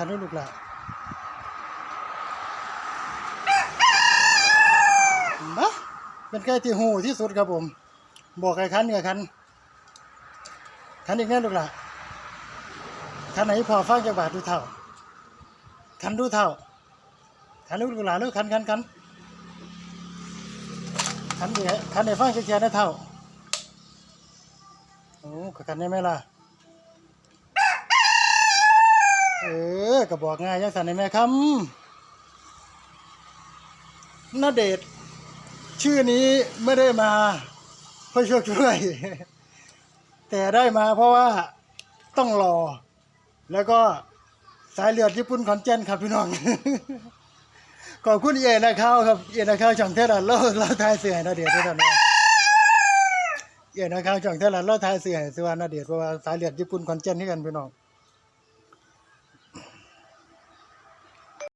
คันนี้ลูกหลานนะเป็นไก่ที่หูที่สุดครับผม บอกไก่คันกับคันคันอีกแน่ลูกหลานคันไหนพอฟังจากบาทดูเท่า คันดูเท่า คันลูกหลานลูกคันคันคันคันเดียคันไหนฟังเชียร์ได้เท่าโอ้ก็คันได้ไหมล่ะ ออก็บอกง่ายยังสันในแม่คำนาเดชชื่อนี้ไม่ได้มาเพื่อช่วยช่วย แต่ได้มาเพราะว่าต้องรอ แล้วก็สายเลือดญี่ปุ่นขอนแก่นครับพี่น้องขอบคุณเอนะครับครับเอนะครับช่องเทลันเราเราทายเสือนาเดชน์ด้วยนนะเอนะครับช่องเทลันเราทายเสือให้สวานาเดชน์เพราะว่าสายเลือดญี่ปุ่นขอนแก่นนี่กันพี่น้อง